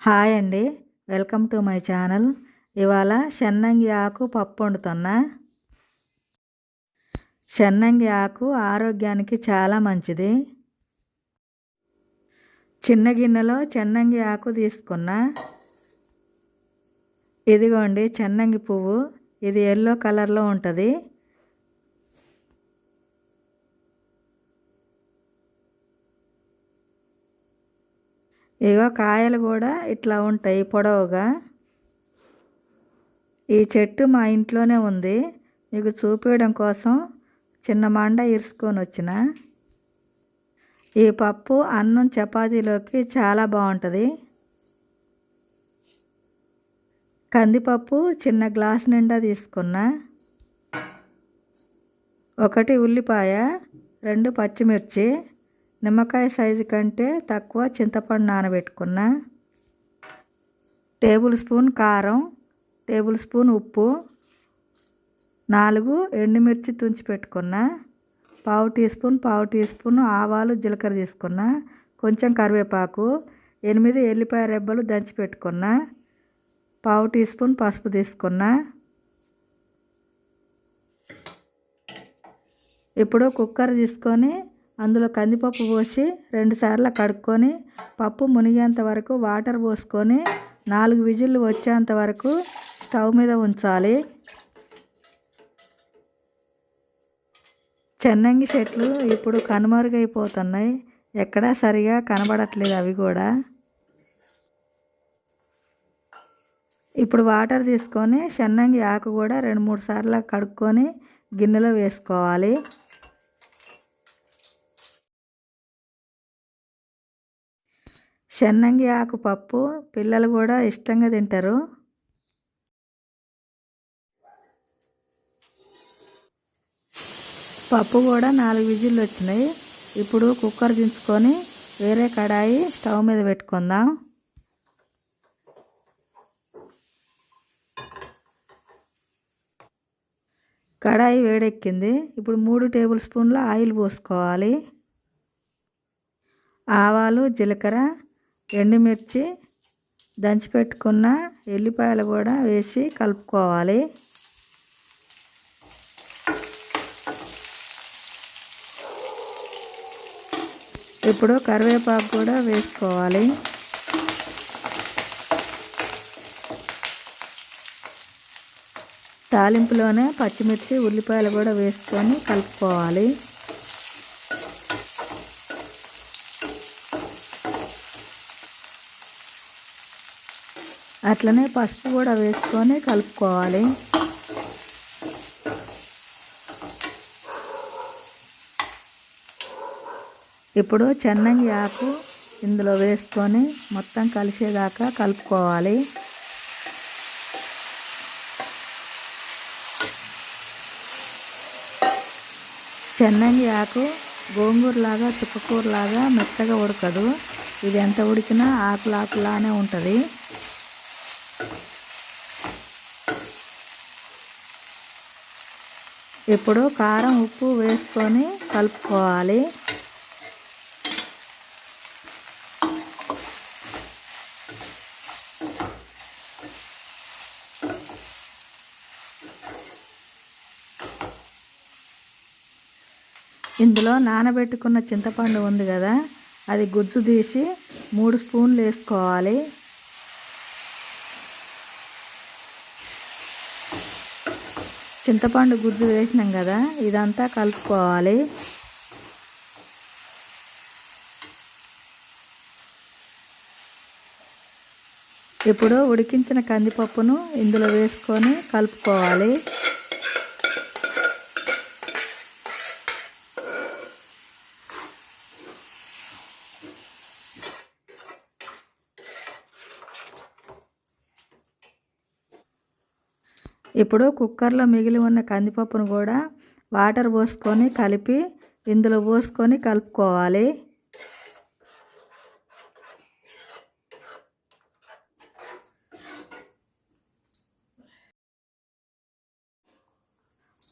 Hi అండి. Welcome to my channel. ఇవాళ చెన్నంగి ఆకు పప్పు వండుతున్నా. చెన్నంగి ఆకు ఆరోగ్యానికి చాలా మంచిది. చిన్న గిన్నెలో చెన్నంగి ఆకు తీసుకున్నా. ఇదిగోండి చెన్నంగి పువ్వు. ఇది ఎల్లో కలర్లో ఉంటుంది. ఇగో కాయలు కూడా ఇట్లా ఉంటాయి పొడవుగా. ఈ చెట్టు మా ఇంట్లోనే ఉంది. మీకు చూపించడం కోసం చిన్న మండ ఇరుసుకొని వచ్చిన. ఈ పప్పు అన్నం చపాతీలోకి చాలా బాగుంటుంది. కందిపప్పు చిన్న గ్లాస్ నిండా తీసుకున్నా. ఒకటి ఉల్లిపాయ రెండు పచ్చిమిర్చి నిమ్మకాయ సైజు కంటే తక్కువ చింతపండు నానబెట్టుకున్న. టేబుల్ స్పూన్ కారం టేబుల్ స్పూన్ ఉప్పు నాలుగు ఎండుమిర్చి తుంచి పెట్టుకున్న. పావు టీ స్పూన్ పావు టీ స్పూన్ ఆవాలు జీలకర్ర తీసుకున్న. కొంచెం కరివేపాకు ఎనిమిది ఎల్లిపాయ రెబ్బలు దంచి పెట్టుకున్న. పావు టీ స్పూన్ పసుపు తీసుకున్న. ఇప్పుడు కుక్కర్ తీసుకొని అందులో కందిపప్పు పోసి రెండుసార్లు కడుక్కొని పప్పు మునిగేంత వరకు వాటర్ పోసుకొని నాలుగు విజిల్లు వచ్చేంత వరకు స్టవ్ మీద ఉంచాలి. చెన్నంగి చెట్లు ఇప్పుడు కనుమరుగైపోతున్నాయి. ఎక్కడా సరిగా కనబడట్లేదు అవి కూడా. ఇప్పుడు వాటర్ తీసుకొని చెన్నంగి ఆకు కూడా రెండు మూడు సార్లు కడుక్కొని గిన్నెలో వేసుకోవాలి. చెన్నంగి ఆకు పప్పు పిల్లలు కూడా ఇష్టంగా తింటారు. పప్పు కూడా నాలుగు విజిల్లు వచ్చినాయి. ఇప్పుడు కుక్కర్ దించుకొని వేరే కడాయి స్టవ్ మీద పెట్టుకుందాం. కడాయి వేడెక్కింది. ఇప్పుడు మూడు టేబుల్ స్పూన్ల ఆయిల్ పోసుకోవాలి. ఆవాలు జీలకర్ర ఎండుమిర్చి దంచిపెట్టుకున్న ఎల్లిపాయలు కూడా వేసి కలుపుకోవాలి. ఇప్పుడు కరివేపాకు కూడా వేసుకోవాలి. తాలింపులోనే పచ్చిమిర్చి ఉల్లిపాయలు కూడా వేసుకొని కలుపుకోవాలి. అట్లనే పసుపు కూడా వేసుకొని కలుపుకోవాలి. ఇప్పుడు చెన్నంగి ఆకు ఇందులో వేసుకొని మొత్తం కలిసేదాకా కలుపుకోవాలి. చెన్నంగి ఆకు గోంగూరలాగా చుక్కకూరలాగా మెత్తగా ఉడకదు. ఇది ఎంత ఉడికినా ఆకులాకులానే ఉంటుంది. ఇప్పుడు కారం ఉప్పు వేసుకొని కలుపుకోవాలి. ఇందులో నానబెట్టుకున్న చింతపండు ఉంది కదా అది గుజ్జు తీసి మూడు స్పూన్లు వేసుకోవాలి. చింతపండు గుజ్జు వేసినాం కదా ఇదంతా కలుపుకోవాలి. ఇప్పుడు ఉడికించిన కందిపప్పును ఇందులో వేసుకొని కలుపుకోవాలి. ఇప్పుడు కుక్కర్లో మిగిలి ఉన్న కందిపప్పును కూడా వాటర్ పోసుకొని కలిపి ఇందులో పోసుకొని కలుపుకోవాలి.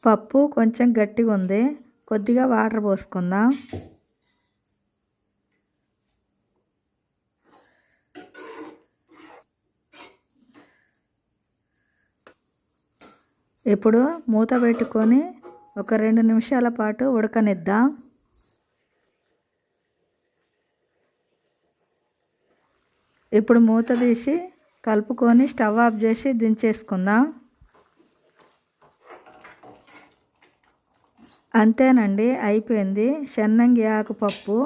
పప్పు కొంచెం గట్టిగా ఉంది కొద్దిగా వాటర్ పోసుకుందాం. ఇప్పుడు మూత పెట్టుకొని ఒక రెండు నిమిషాల పాటు ఉడకనిద్దాం. ఇప్పుడు మూత తీసి కలుపుకొని స్టవ్ ఆఫ్ చేసి దించేసుకుందాం. అంతేనండి అయిపోయింది. చెన్నంగి ఆకుపప్పు.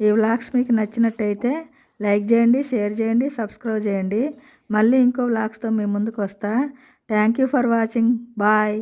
ఈ వ్లాగ్స్ మీకు నచ్చినట్టయితే లైక్ చేయండి షేర్ చేయండి సబ్స్క్రైబ్ చేయండి. మళ్ళీ ఇంకో వ్లాగ్స్తో మీ ముందుకు వస్తా. thank you for watching bye